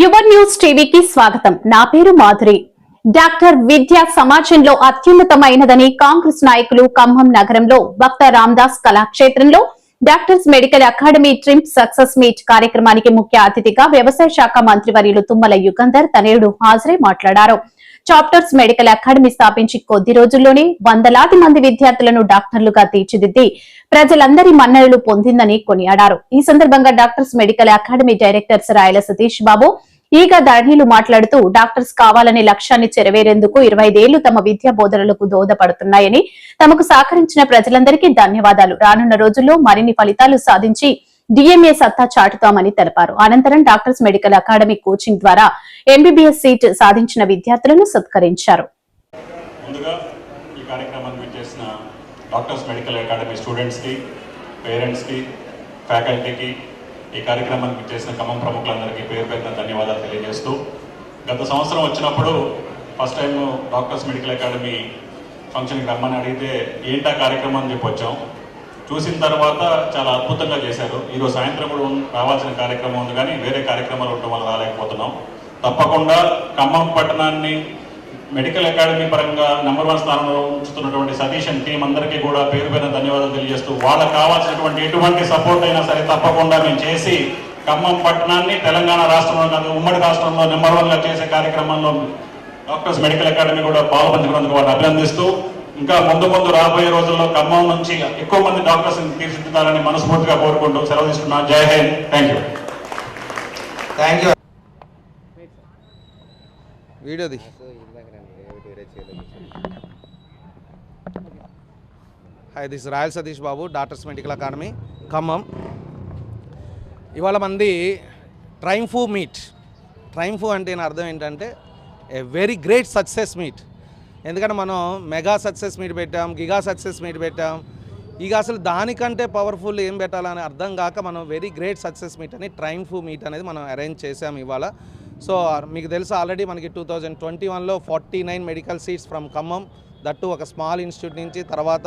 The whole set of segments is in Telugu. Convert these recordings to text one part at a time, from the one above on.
యువ న్యూస్ టీవీకి స్వాగతం. నా పేరు మాధురి. డాక్టర్ విద్య సమాజంలో అత్యున్నతమైనదని కాంగ్రెస్ నాయకులు ఖమ్మం నగరంలో భక్త రామదాస్ కళాక్షేత్రంలో doctors medical academy triumph success meet కార్యక్రమానికి ముఖ్య అతిథిగా వ్యవసాయ శాఖ మంత్రి వర్యులు తుమ్మల యుగంధర్ తనయుడు హాజరై మాట్లాడారు. చాప్టర్స్ మెడికల్ అకాడమీ స్థాపించి కొద్ది రోజుల్లోనే వందలాది మంది విద్యార్థులను డాక్టర్లుగా తీర్చిదిద్ది ప్రజలందరి మన్ననలు పొందిందని కొనియాడారు. ఈ సందర్భంగా doctors medical academy directors Rayala Satish Babu Eega ధరణిలు మాట్లాడుతూ డాక్టర్స్ కావాలనే లక్ష్యాన్ని చెరవేరేందుకు ఇరవై ఐదేళ్ళు తమ విద్యా బోధనలకు దోహదపడుతున్నాయని తమకు సహకరించిన ప్రజలందరికీ ధన్యవాదాలు. రానున్న రోజుల్లో మరిన్ని ఫలితాలు సాధించి డిఎంఏ సత్తా చాటుతామని తెలిపారు. అనంతరం డాక్టర్స్ మెడికల్ అకాడమీ కోచింగ్ ద్వారా ఎంబీబీఎస్ సీట్ సాధించిన విద్యార్థులను సత్కరించారు. డాక్టర్స్ మెడికల్ అకాడమీ స్టూడెంట్స్కి పేరెంట్స్కి ఫ్యాకల్టీకి ఈ కార్యక్రమానికి చేసిన ఖమ్మం ప్రముఖులందరికీ పేరు పేరున ధన్యవాదాలు తెలియజేస్తూ గత సంవత్సరం వచ్చినప్పుడు first time doctors medical academy ఫంక్షన్కి రమ్మని అడిగితే ఏంటా కార్యక్రమం అని చెప్పి వచ్చాం. చూసిన తర్వాత చాలా అద్భుతంగా చేశారు. ఈరోజు సాయంత్రం కూడా రావాల్సిన కార్యక్రమం ఉంది కానీ వేరే కార్యక్రమాలు ఉండటం వల్ల రాలేకపోతున్నాం. తప్పకుండా ఖమ్మం పట్టణాన్ని మెడికల్ అకాడమీ పరంగా నెంబర్ వన్ స్థానంలో ఉంచుతున్నటువంటి సతీష్ అండ్ టీం అందరికీ కూడా పేరు పైన ధన్యవాదాలు తెలియజేస్తూ వాళ్ళకి కావాల్సినటువంటి ఎటువంటి సపోర్ట్ అయినా సరే తప్పకుండా మేము చేసి ఖమ్మం పట్టణాన్ని తెలంగాణ రాష్ట్రంలో కాదు ఉమ్మడి రాష్ట్రంలో నెంబర్ వన్గా చేసే కార్యక్రమంలో డాక్టర్స్ మెడికల్ అకాడమీ కూడా పాల్పంచుకున్నందుకు వారిని అభినందిస్తూ ఇంకా ముందు ముందు రాబోయే రోజుల్లో ఖమ్మం నుంచి ఎక్కువ మంది డాక్టర్స్ తీర్చిదిద్దాలని మనస్ఫూర్తిగా కోరుకుంటూ సెలవు తీసుకున్నాను Jai Hind. Thank you thank you వీడియోది hi this Rayal Satish Babu doctors medical academy Khammam ఇవాళ మంది ట్రైంఫూ మీట్. ట్రైంఫూ అంటే నేను అర్థం ఏంటంటే a very great success meet ఎందుకంటే మనం మెగా సక్సెస్ మీట్ పెట్టాం గిగా సక్సెస్ మీట్ పెట్టాం. ఇక అసలు దానికంటే పవర్ఫుల్ ఏం పెట్టాలని అర్థం కాక మనం వెరీ గ్రేట్ సక్సెస్ మీట్ అని ట్రైంఫూ మీట్ అనేది మనం అరేంజ్ చేసాం ఇవాళ. సో మీకు తెలుసు ఆల్రెడీ మనకి టూ థౌజండ్ ట్వంటీ వన్లో forty nine medical seats from Khammam that ఒక స్మాల్ ఇన్స్టిట్యూట్ నుంచి తర్వాత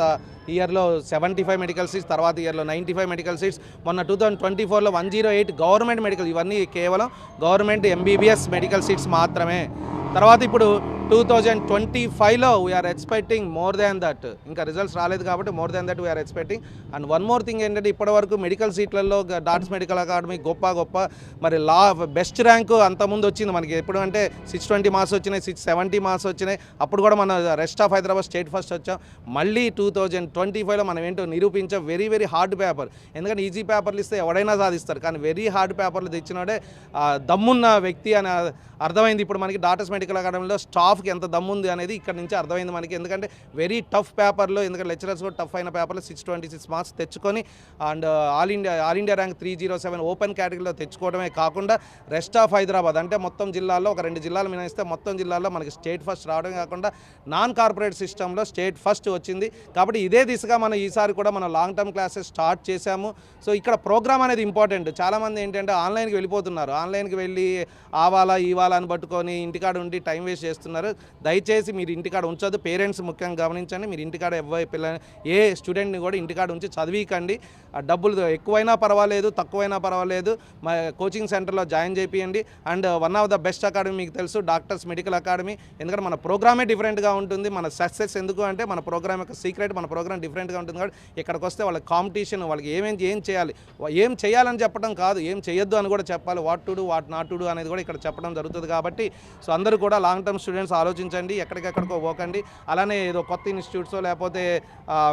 ఇయర్లో సెవెంటీ ఫైవ్ మెడికల్ సీట్స్ తర్వాత ఇయర్లో నైంటీ ఫైవ్ మెడికల్ సీట్స్ మొన్న టూ థౌజండ్ ట్వంటీ ఫోర్లో one zero eight government medical ఇవన్నీ కేవలం గవర్నమెంట్ ఎంబీబీఎస్ మెడికల్ సీట్స్ మాత్రమే. తర్వాత ఇప్పుడు టూ థౌజండ్ ట్వంటీ ఫైవ్లో we're expecting more than that ఇంకా రిజల్ట్స్ రాలేదు కాబట్టి more than that we're expecting and one more thing ఏంటంటే ఇప్పటివరకు మెడికల్ సీట్లలో డాట్స్ మెడికల్ అకాడమీ గొప్ప గొప్ప మరి లా బెస్ట్ ర్యాంకు అంతకుముందు వచ్చింది మనకి. ఎప్పుడు అంటే సిక్స్ ట్వంటీ మార్క్స్ వచ్చినాయి సిక్స్ సెవెంటీ మార్క్స్ వచ్చినాయి. అప్పుడు కూడా మన rest of Hyderabad state first వచ్చాం. మళ్ళీ టూ థౌజండ్ ట్వంటీ ఫైవ్లో మనం ఏంటో నిరూపించాం. వెరీ వెరీ హార్డ్ పేపర్ ఎందుకంటే ఈజీ పేపర్లు ఇస్తే ఎవడైనా సాధిస్తారు. కానీ వెరీ హార్డ్ పేపర్లు తెచ్చినోడే దమ్మున్న వ్యక్తి అని అర్థమైంది. ఇప్పుడు మనకి డాక్టర్స్ మెడికల్ అకాడమీలో స్టాఫ్ స్టాఫ్కి ఎంత దమ్ముంది అనేది ఇక్కడ నుంచి అర్థమైంది మనకి. ఎందుకంటే వెరీ టఫ్ పేపర్లో ఎందుకంటే లెక్చరర్స్ కూడా టఫ్ అయిన పేపర్లో సిక్స్ ట్వంటీ సిక్స్ మార్క్స్ తెచ్చుకొని and all India all India rank three zero seven open కేటగిరీలో తెచ్చుకోవడమే కాకుండా రెస్ట్ ఆఫ్ హైదరాబాద్ అంటే మొత్తం జిల్లాల్లో ఒక రెండు జిల్లాలు మినహాయిస్తే మొత్తం జిల్లాల్లో మనకి స్టేట్ ఫస్ట్ రావడమే కాకుండా నాన్ కార్పొరేట్ సిస్టంలో స్టేట్ ఫస్ట్ వచ్చింది. కాబట్టి ఇదే దిశగా మనం ఈసారి కూడా మనం లాంగ్ టర్మ్ క్లాసెస్ స్టార్ట్ చేశాము. సో ఇక్కడ ప్రోగ్రామ్ అనేది ఇంపార్టెంట్ చాలామంది ఏంటంటే ఆన్లైన్కి వెళ్ళిపోతున్నారు. ఆన్లైన్కి వెళ్ళి ఆవాలా ఈవాలా అని పట్టుకొని ఇంటికాడ ఉండి టైం వేస్ట్ చేస్తున్నారు. దయచేసి మీరు ఇంటికాడ ఉంచొద్దు. పేరెంట్స్ ముఖ్యంగా గమనించండి. మీరు ఇంటికాడ ఎవ్వరి పిల్ల ఏ స్టూడెంట్ని కూడా ఇంటికాడ ఉంచి చదివికండి. డబ్బులు ఎక్కువైనా పర్వాలేదు తక్కువైనా పర్వాలేదు. మా కోచింగ్ సెంటర్లో join చేపియండి. And one of the best academy మీకు తెలుసు డాక్టర్స్ మెడికల్ అకాడమీ. ఎందుకంటే మన ప్రోగ్రామే డిఫరెంట్గా ఉంటుంది. మన సక్సెస్ ఎందుకు అంటే మన ప్రోగ్రామ్ యొక్క సీక్రెట్ మన ప్రోగ్రామ్ డిఫరెంట్గా ఉంటుంది కాబట్టి ఇక్కడికి వస్తే వాళ్ళ కాంపిటీషన్ వాళ్ళకి ఏమేం ఏం చేయాలి? ఏం చేయాలని చెప్పడం కాదు. ఏం చేయొద్దు అని కూడా చెప్పాలి. What to do what not to do అనేది కూడా ఇక్కడ చెప్పడం జరుగుతుంది కాబట్టి. సో అందరూ కూడా లాంగ్ టర్మ్ స్టూడెంట్స్ ఆలోచించండి ఎక్కడికెక్కడికో పోకండి. అలానే ఏదో కొత్త ఇన్స్టిట్యూట్సో లేకపోతే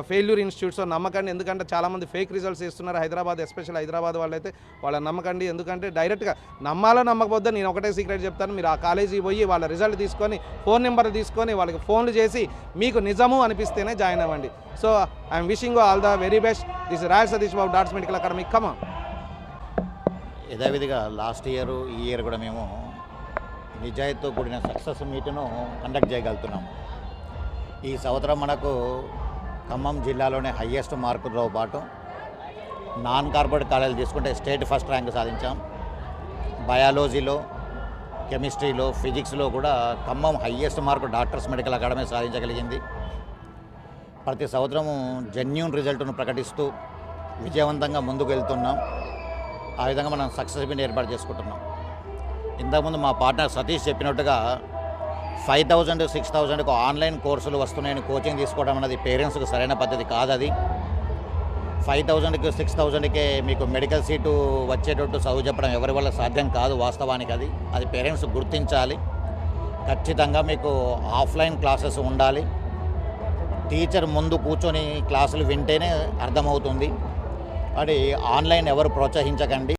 ఫెయిల్యూర్ ఇన్స్టిట్యూట్స్ నమ్మకండి. ఎందుకంటే చాలామంది ఫేక్ రిజల్ట్స్ ఇస్తున్నారు హైదరాబాద్ ఎస్పెషల్ హైదరాబాద్ వాళ్ళైతే. వాళ్ళ నమ్మకండి. ఎందుకంటే డైరెక్ట్గా నమ్మాలో నమ్మకపోతే నేను ఒకటే సీక్రెట్ చెప్తాను. మీరు ఆ కాలేజీకి పోయి వాళ్ళ రిజల్ట్ తీసుకొని ఫోన్ నెంబర్ తీసుకొని వాళ్ళకి ఫోన్లు చేసి మీకు నిజము అనిపిస్తేనే జాయిన్ అవ్వండి. So I'm wishing all the very best. This Rayal Satish Babu dots medical academy. కమా యథావిధిగా లాస్ట్ ఇయర్ ఈ ఇయర్ కూడా మేము నిజాయితీతో కూడిన సక్సెస్ మీట్ను కండక్ట్ చేయగలుగుతున్నాం. ఈ సంవత్సరం మనకు ఖమ్మం జిల్లాలోనే హయ్యెస్ట్ మార్కులతో పాటు నాన్ కార్పొరేట్ కాలేజీలు తీసుకుంటే స్టేట్ ఫస్ట్ ర్యాంక్ సాధించాం. బయాలజీలో కెమిస్ట్రీలో ఫిజిక్స్లో కూడా Khammam highest mark doctors medical academy సాధించగలిగింది. ప్రతి సంవత్సరము జెన్యున్ రిజల్ట్ను ప్రకటిస్తూ విజయవంతంగా ముందుకు వెళ్తున్నాం. ఆ విధంగా మనం సక్సెస్ మీట్ ఏర్పాటు చేసుకుంటున్నాం. ఇంతకుముందు మా పార్ట్నర్ సతీష్ చెప్పినట్టుగా ఫైవ్ థౌజండ్ సిక్స్ థౌజండ్కు ఆన్లైన్ కోర్సులు వస్తున్నాయని కోచింగ్ తీసుకోవడం అనేది పేరెంట్స్కి సరైన పద్ధతి కాదు అది. ఫైవ్ థౌజండ్కి సిక్స్ థౌజండ్కే మీకు మెడికల్ సీటు వచ్చేటట్టు చదువు చెప్పడం ఎవరి వల్ల సాధ్యం కాదు వాస్తవానికి అది. అది పేరెంట్స్ గుర్తించాలి. ఖచ్చితంగా మీకు ఆఫ్లైన్ క్లాసెస్ ఉండాలి. టీచర్ ముందు కూర్చొని క్లాసులు వింటేనే అర్థమవుతుంది. అది ఆన్లైన్ ఎవరు ప్రోత్సహించకండి.